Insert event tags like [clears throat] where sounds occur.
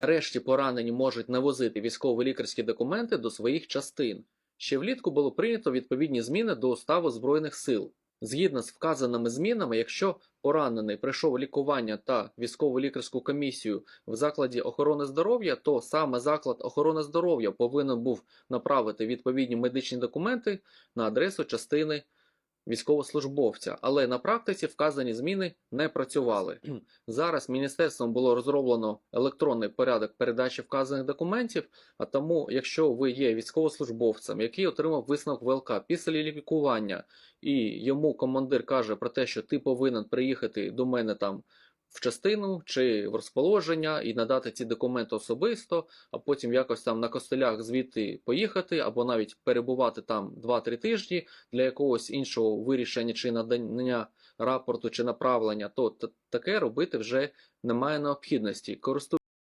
Решті поранені можуть не возити військово-лікарські документи до своїх частин. Ще влітку було прийнято відповідні зміни до уставу Збройних сил. Згідно з вказаними змінами, якщо поранений пройшов лікування та військово-лікарську комісію в закладі охорони здоров'я, то саме заклад охорони здоров'я повинен був направити відповідні медичні документи на адресу частини військовослужбовця. Але на практиці вказані зміни не працювали. [clears throat] Зараз міністерством було розроблено електронний порядок передачі вказаних документів. А тому, якщо ви є військовослужбовцем, який отримав висновок ВЛК після лікування, і йому командир каже про те, що ти повинен приїхати до мене там в частину чи в розположення і надати ці документи особисто, а потім якось там на костелях звідти поїхати, або навіть перебувати там 2-3 тижні для якогось іншого вирішення чи надання рапорту чи направлення, то таке робити вже немає необхідності.